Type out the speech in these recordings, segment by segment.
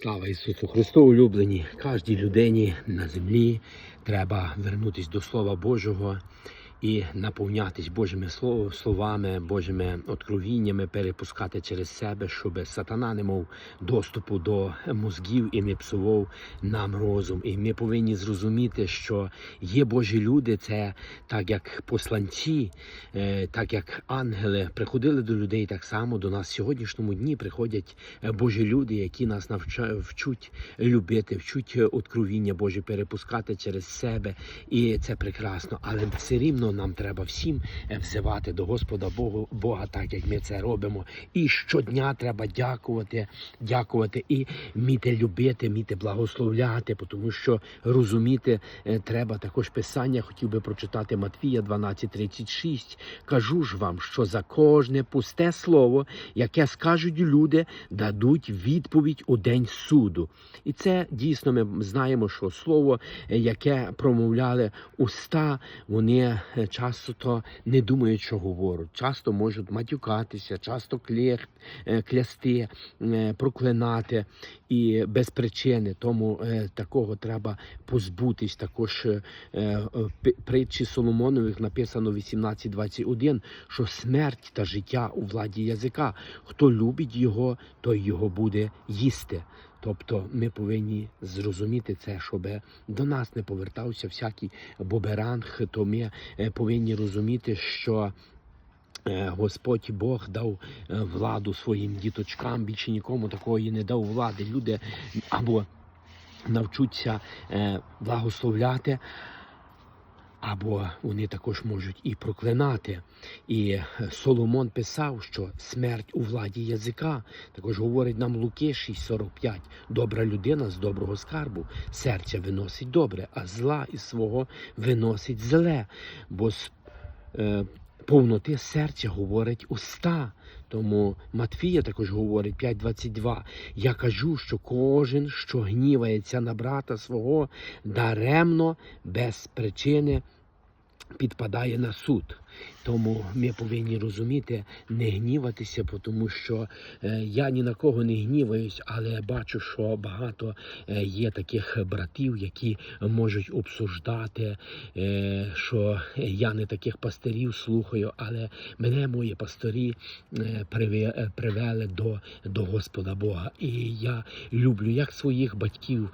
Слава Ісусу Христу, улюблені! Кожній людині на землі треба вернутися до Слова Божого і наповнятись Божими слов- словами, Божими откровіннями, перепускати через себе, щоб сатана не мав доступу до мозгів і не псував нам розум. І ми повинні зрозуміти, що є Божі люди, це так як посланці, е, так як ангели приходили до людей, так само до нас в сьогоднішньому дні приходять е, Божі люди, які нас навчають любити, вчуть е, откровіння Божі перепускати через себе. І це прекрасно. Але все рівно нам треба всім е, взивати до Господа Богу, Бога, так як ми це робимо. І щодня треба дякувати, дякувати і вміти любити, вміти благословляти, тому що розуміти е, треба також писання. Хотів би прочитати Матвія 12:36. Кажу ж вам, що за кожне пусте слово, яке скажуть люди, дадуть відповідь у день суду. І це дійсно ми знаємо, що слово, е, яке промовляли уста, вони часто то не думають, що говорять. Часто можуть матюкатися, часто клех, е, клясти, е, проклинати і без причини. Тому е, такого треба позбутись. Також е, е, притчі Соломонових написано 18.21, що смерть та життя у владі язика. Хто любить його, той його буде їсти. Тобто ми повинні зрозуміти це, щоб до нас не повертався всякий боберанг, то ми е, повинні розуміти, що е, Господь Бог дав е, владу своїм діточкам, більше нікому такої не дав влади. Люди або навчуться благословляти, або вони також можуть і проклинати. І е, Соломон писав, що смерть у владі язика. Також говорить нам Луки 6,45. Добра людина з доброго скарбу серця виносить добре, а зла із свого виносить зле. Бо е, повноти серця говорить уста. Тому Матфія також говорить 5.22. Я кажу, що кожен, що гнівається на брата свого, даремно, без причини підпадає на суд. Тому ми повинні розуміти, не гніватися, тому що е, я ні на кого не гніваюсь, але бачу, що багато е, є таких братів, які можуть обсуждати, е, що я не таких пастирів слухаю, але мене мої пастирі приве- привели до, до Господа Бога. І я люблю як своїх батьків,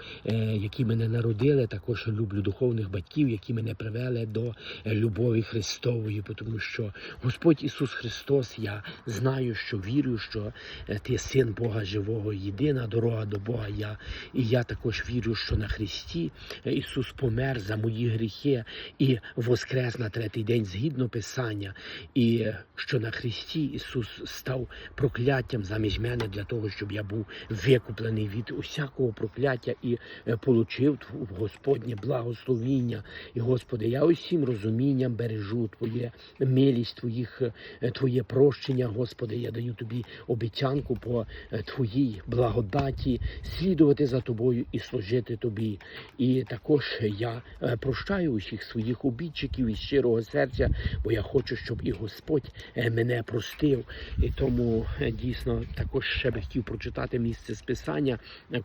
які мене народили, також люблю духовних батьків, які мене привели до любові Христової, тому що Господь Ісус Христос, я знаю, що вірю, що е, ти син Бога живого, єдина дорога до Бога. Я, і я також вірю, що на Христі е, Ісус помер за мої гріхи і воскрес на третій день згідно Писання, і е, що на Христі Ісус став прокляттям замість мене для того, щоб я був викуплений від усякого прокляття і получив Господнє благословіння. І Господи, я усім розумінням бережу Твоє милість, Твоїх, е, Твоє прощення, Господи. Я даю Тобі обіцянку по е, Твоїй благодаті слідувати за Тобою і служити Тобі. І також я е, прощаю усіх своїх обідчиків із щирого серця, бо я хочу, щоб і Господь мене простив. І тому дійсно також ще би хотів прочитати місце з Писання,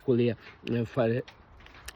коли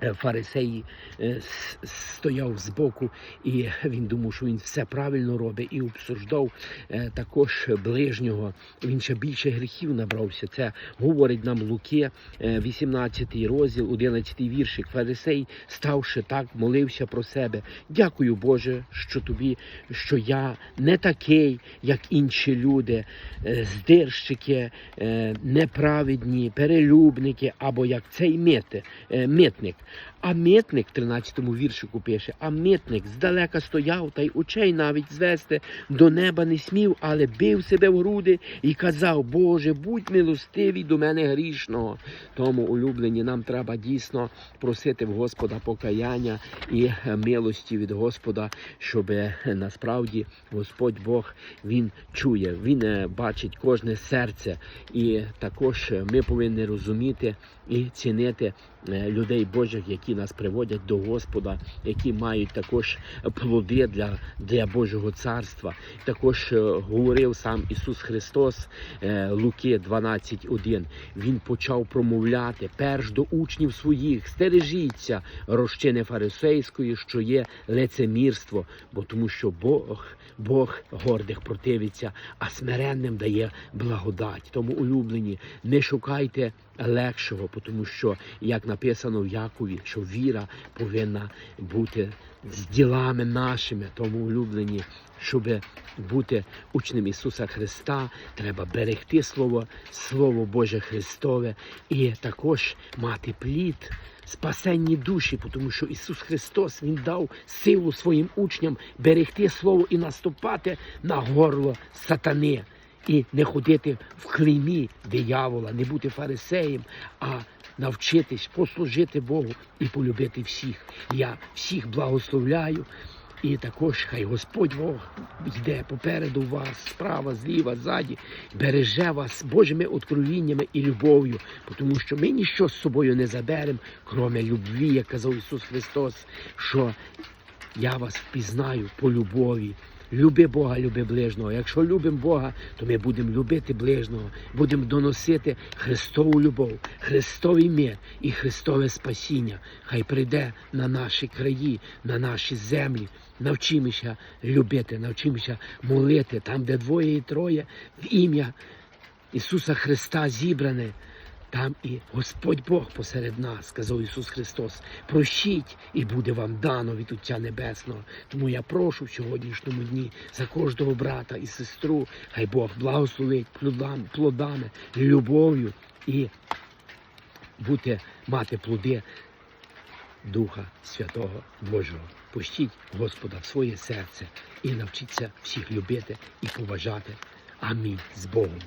Фарисеї е, стояв збоку, і він думав, що він все правильно робить, і обсуждав е, також ближнього. Він ще більше гріхів набрався. Це говорить нам Луки, е, 18 розділ, 11 віршик. Фарисей, ставши так, молився про себе. Дякую, Боже, що тобі, що я не такий, як інші люди, е, здирщики, е, неправедні, перелюбники, або як цей мити, е, митник. А митник, в 13-му віршику пише, а митник здалека стояв та й очей навіть звести до неба не смів, але бив себе в груди і казав: Боже, будь милостивий до мене грішного. Тому, улюблені, нам треба дійсно просити в Господа покаяння і милості від Господа, щоб насправді Господь Бог Він чує, Він е, бачить кожне серце. І також ми повинні розуміти і цінити е, людей Божих. Божих, які нас приводять до Господа, які мають також плоди для, для Божого царства. Також е, говорив сам Ісус Христос е, Луки 12.1. Він почав промовляти перш до учнів своїх, стережіться розчини фарисейської, що є лицемірство, бо тому що Бог, Бог гордих противиться, а смиренним дає благодать. Тому улюблені, не шукайте легшого, тому що, як написано в Якові, що віра повинна бути з ділами нашими, тому улюблені, щоб бути учнем Ісуса Христа, треба берегти Слово, Слово Боже Христове і також мати плід, спасенні душі, тому що Ісус Христос Він дав силу своїм учням берегти Слово і наступати на горло сатани. І не ходити в клеймі диявола, не бути фарисеєм, а навчитись послужити Богу і полюбити всіх. Я всіх благословляю. І також хай Господь Бог йде попереду вас, справа, зліва, ззаді, береже вас Божими откровіннями і любов'ю, тому що ми ніщо з собою не заберемо, кроме любві, як казав Ісус Христос, що я вас впізнаю по любові. Люби Бога, люби ближнього. Якщо любимо Бога, то ми будемо любити ближнього, будемо доносити Христову любов, Христовий мир і Христове спасіння. Хай прийде на наші краї, на наші землі. Навчимося любити, навчимося молити там, де двоє і троє, в ім'я Ісуса Христа зібране. Там і Господь Бог посеред нас, сказав Ісус Христос. Прощіть, і буде вам дано від Отця Небесного. Тому я прошу в сьогоднішньому дні за кожного брата і сестру, хай Бог благословить плодами, любов'ю і бути, мати плоди Духа Святого Божого. Пустіть Господа в своє серце і навчіться всіх любити і поважати. Амінь з Богом.